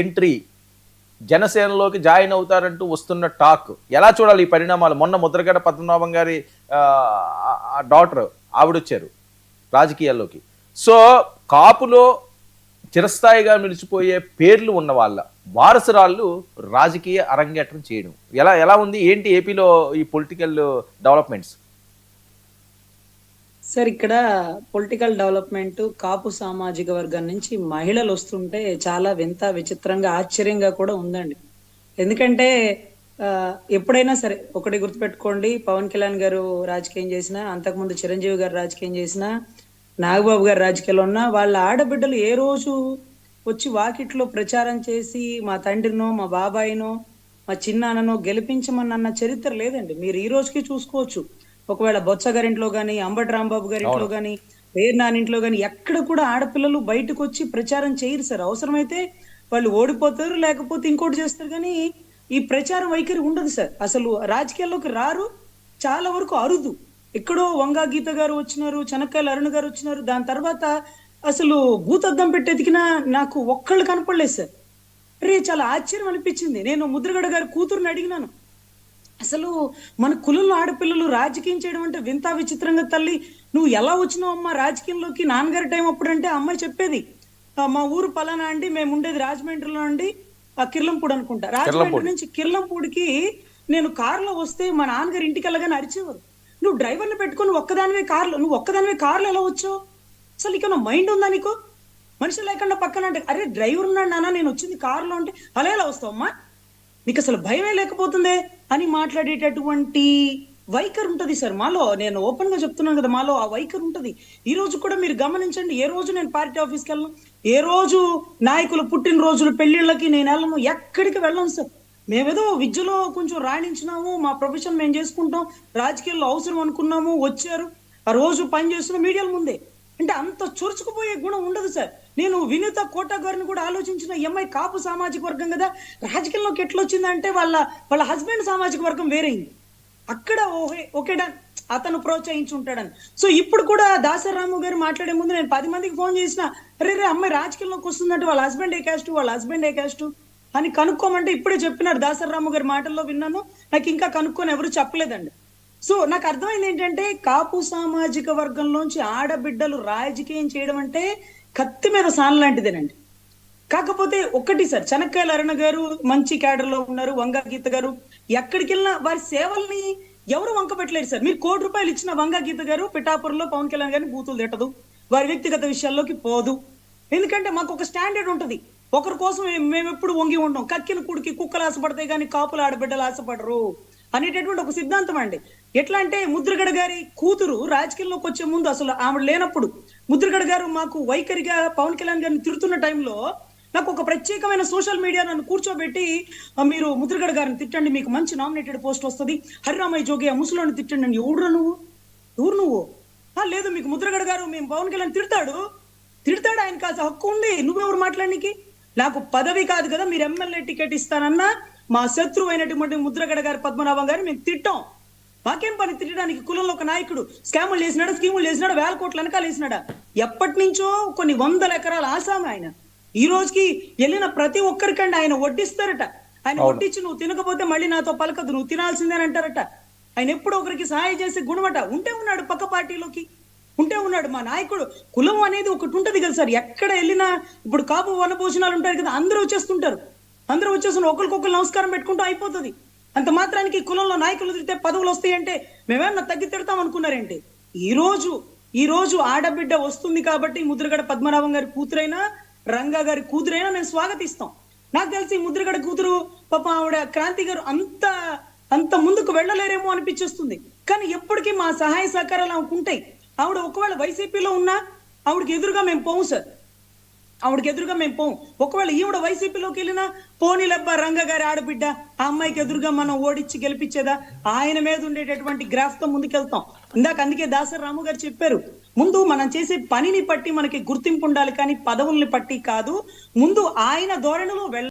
Entry జనసేనలోకి join అవుతారంటూ వస్తున్న talk. ఎలా చూడాలి ఈ పరిణామాలు? మొన్న ముద్రగడ పద్మనాభం గారి డాటర్ ఆవిడొచ్చారు రాజకీయాల్లోకి. సో కాపులో చిరస్థాయిగా నిలిచిపోయే పేర్లు ఉన్న వాళ్ళ వారసురాళ్ళు రాజకీయ అరంగేట్రం చేయడం. ఎలా ఎలా ఉంది? ఏంటి ఏపీలో ఈ పొలిటికల్ డెవలప్మెంట్స్? సార్ ఇక్కడ పొలిటికల్ డెవలప్మెంట్ కాపు సామాజిక వర్గం నుంచి మహిళలు వస్తుంటే చాలా వింత విచిత్రంగా ఆశ్చర్యంగా కూడా ఉందండి. ఎందుకంటే ఎప్పుడైనా సరే ఒకటి గుర్తుపెట్టుకోండి పవన్ కళ్యాణ్ గారు రాజకీయం చేసినా అంతకుముందు చిరంజీవి గారు రాజకీయం చేసినా నాగబాబు గారు రాజకీయాల్లో ఉన్నా వాళ్ళ ఆడబిడ్డలు ఏ రోజు వచ్చి వాకిట్లో ప్రచారం చేసి మా తండ్రినో మా బాబాయినో మా చిన్నాన్ననో గెలిపించమన్న చరిత్ర లేదండి. మీరు ఈ రోజుకి చూసుకోవచ్చు. ఒకవేళ బొత్స గారింట్లో గాని అంబటి రాంబాబు గారింట్లో గాని వేరు నానింట్లో గాని ఎక్కడ కూడా ఆడపిల్లలు బయటకు వచ్చి ప్రచారం చేయరు సార్. అవసరమైతే వాళ్ళు ఓడిపోతారు లేకపోతే ఇంకోటి చేస్తారు కానీ ఈ ప్రచారం వైఖరి ఉండదు సార్. అసలు రాజకీయాల్లోకి రారు చాలా వరకు అరుదు. ఎక్కడో వంగా గీత గారు వచ్చినారు చెనక్కాయల అరుణ్ గారు వచ్చినారు దాని తర్వాత అసలు భూతద్దం పెట్టి ఎతికినా నాకు ఒక్కళ్ళు కనపడలేదు సార్. అరే చాలా ఆశ్చర్యం అనిపించింది. నేను ముద్రగడ గారి కూతురుని అడిగినాను. అసలు మన కులంలో ఆడపిల్లలు రాజకీయం చేయడం అంటే వింత విచిత్రంగా తల్లి నువ్వు ఎలా వచ్చినావు అమ్మా రాజకీయంలోకి? నాన్నగారి టైం అప్పుడు అంటే అమ్మాయి చెప్పేది "ఆ, మా ఊరు పలానా అండి మేము ఉండేది రాజమండ్రిలో అండి కిర్లంపూడి అనుకుంటా. రాజమండ్రి నుంచి కిర్లంపూడికి నేను కారులో వస్తే మా నాన్నగారి ఇంటికి వెళ్ళగానే అరిచేవారు. నువ్వు డ్రైవర్ని పెట్టుకొని ఒక్కదానివే కార్లో నువ్వు ఒక్కదానివే కార్లో ఎలా వచ్చావు? అసలు ఇక నా మైండ్ ఉందా నీకు? మనిషి లేకుండా పక్కన అంటే అరే డ్రైవర్ ఉన్నాడు నాన్న నేను వచ్చింది కారులో అంటే అలా ఎలా వస్తావు అమ్మా? నీకు అసలు భయమే లేకపోతుందే? అని మాట్లాడేటటువంటి వైఖరి ఉంటుంది సార్ మాలో. నేను ఓపెన్గా చెప్తున్నాను కదా మాలో ఆ వైఖరి ఉంటుంది. ఈ రోజు కూడా మీరు గమనించండి ఏ రోజు నేను పార్టీ ఆఫీస్కి వెళ్ళను? ఏ రోజు నాయకులు పుట్టినరోజులు పెళ్ళిళ్ళకి నేను వెళ్ళను? ఎక్కడికి వెళ్ళను సార్? మేమేదో విద్యలో కొంచెం రాణించినాము మా ప్రొఫెషన్ మేము చేసుకుంటాం రాజకీయాల్లో అవసరం అనుకున్నాము వచ్చారు. ఆ రోజు పని చేస్తున్న మీడియాల ముందే. అంటే అంత చొరుచుకుపోయే గుణం ఉండదు సార్. నేను వినీత కోట గారిని కూడా ఆలోచించిన ఈ అమ్మాయి కాపు సామాజిక వర్గం కదా. రాజకీయంలోకి ఎట్లా వచ్చిందంటే వాళ్ళ వాళ్ళ హస్బెండ్ సామాజిక వర్గం వేరైంది అక్కడ ఓహే ఓకేడా అతను ప్రోత్సహించి ఉంటాడని సో ఇప్పుడు కూడా దాసరాము గారు మాట్లాడే ముందు నేను పది మందికి ఫోన్ చేసిన రే రే అమ్మాయి రాజకీయంలోకి వస్తుందంటే వాళ్ళ హస్బెండ్ ఏ క్యాస్ట్ వాళ్ళ హస్బెండ్ ఏ క్యాస్ట్ అని కనుక్కోమంటే ఇప్పుడే చెప్పినారు దాసరాము గారి మాటల్లో విన్నాను. నాకు ఇంకా కనుక్కొని ఎవరు చెప్పలేదండి. సో నాకు అర్థమైంది ఏంటంటే కాపు సామాజిక వర్గంలోంచి ఆడబిడ్డలు రాజకీయం చేయడం అంటే కత్తి మీద సాన్ లాంటిదేనండి. కాకపోతే ఒక్కటి సార్ చెనక్కాయల అరుణ గారు మంచి క్యాడర్లో ఉన్నారు వంగా గీత గారు. ఎక్కడికి వెళ్ళినా వారి సేవల్ని ఎవరు వంక పెట్టలేరు సార్. మీరు కోటి రూపాయలు ఇచ్చిన వంగా గీత గారు పిఠాపురంలో పవన్ కళ్యాణ్ గారిని బూతులు తిట్టదు వారి వ్యక్తిగత విషయాల్లోకి పోదు. ఎందుకంటే మాకు ఒక స్టాండర్డ్ ఉంటుంది. ఒకరి కోసం మేము- మేము ఎప్పుడు వంగి ఉండం. కక్కిన కుడికి కుక్కలు ఆశపడతాయి కానీ కాపులు ఆడబిడ్డలు ఆశపడరు అనేటటువంటి ఒక సిద్ధాంతం అండి. ఎట్లా అంటే ముద్రగడ గారి కూతురు రాజకీయాల్లోకి వచ్చే ముందు అసలు ఆవిడ లేనప్పుడు ముద్రగడ గారు మాకు వైఖరిగా పవన్ కళ్యాణ్ గారిని తిడుతున్న టైంలో నాకు ఒక ప్రత్యేకమైన సోషల్ మీడియా నన్ను కూర్చోబెట్టి మీరు ముద్రగడ గారిని తిట్టండి మీకు మంచి నామినేటెడ్ పోస్ట్ వస్తుంది. హరిరామయ్య జోగి ఆ ముసలోని తిట్టండి అని ఎవడు నువ్వు? ఎవరు నువ్వు? లేదు మీకు ముద్రగడ గారు మేము పవన్ కళ్యాణ్ తిడతాడు. తిడతాడు ఆయన కాస్త హక్కు ఉంది. నువ్వెవరు మాట్లాడడానికి నాకు పదవి కాదు కదా మీరు ఎమ్మెల్యే టికెట్ ఇస్తానన్నా మా శత్రువు అయినటువంటి ముద్రగడ గారి పద్మనాభం గారు మేము తిట్టాం. మాకేం పని తిట్టడానికి కులంలో ఒక నాయకుడు స్కాములు చేసినాడు స్కీములు చేసినాడు వేల కోట్ల వెనకాల వేసినాడా? ఎప్పటి నుంచో కొన్ని వందల ఎకరాల ఆసామి ఆయన. ఈ రోజుకి వెళ్ళిన ప్రతి ఒక్కరికండి ఆయన వడ్డిస్తారట. ఆయన వడ్డించి నువ్వు తినకపోతే మళ్ళీ నాతో పలకదు నువ్వు తినాల్సిందే అంటారట. ఆయన ఎప్పుడు ఒకరికి సహాయం చేసే గుణమట. ఉంటే ఉన్నాడు పక్క పార్టీలోకి. ఉంటే ఉన్నాడు మా నాయకుడు. కులం అనేది ఒకటి ఉంటది కదా సార్. ఎక్కడ వెళ్ళినా ఇప్పుడు కాపు వనభోజనాలు ఉంటారు కదా అందరూ వచ్చేస్తుంటారు. అందరూ వచ్చేసి ఒకరికొకరు నమస్కారం పెట్టుకుంటూ అయిపోతుంది. అంత మాత్రానికి కులంలో నాయకులు తిరితే పదవులు వస్తాయంటే మేమేమన్నా తగ్గి తిడతాం అనుకున్నారేంటి? ఈ రోజు ఈ రోజు ఆడబిడ్డ వస్తుంది కాబట్టి ముద్రగడ పద్మనాభం గారి కూతురైనా రంగా గారి కూతురైనా మేము స్వాగతిస్తాం. నాకు తెలిసి ముద్రగడ కూతురు పాప ఆవిడ క్రాంతి గారు అంత అంత ముందుకు వెళ్ళలేరేమో అనిపించేస్తుంది. కానీ ఎప్పటికీ మా సహాయ సహకారాలు ఆమెకు ఉంటాయి. ఆవిడ ఒకవేళ వైసీపీలో ఉన్నా ఆవిడకి ఎదురుగా మేము పోము సార్. ఆవిడకి ఎదురుగా మేము పోం. ఒకవేళ ఈవిడ వైసీపీలోకి వెళ్ళినా పోనీలబ్బా రంగ గారి ఆడబిడ్డ ఆ అమ్మాయికి ఎదురుగా మనం ఓడించి గెలిపించేదా? ఆయన మీద ఉండేటటువంటి గ్రాఫ్తో ముందుకెళ్తాం. ఇందాక అందుకే దాసరి రాము గారు చెప్పారు ముందు మనం చేసే పనిని పట్టి మనకి గుర్తింపు ఉండాలి కానీ పదవుల్ని పట్టి కాదు. ముందు ఆయన ధోరణిలో వెళ్ళ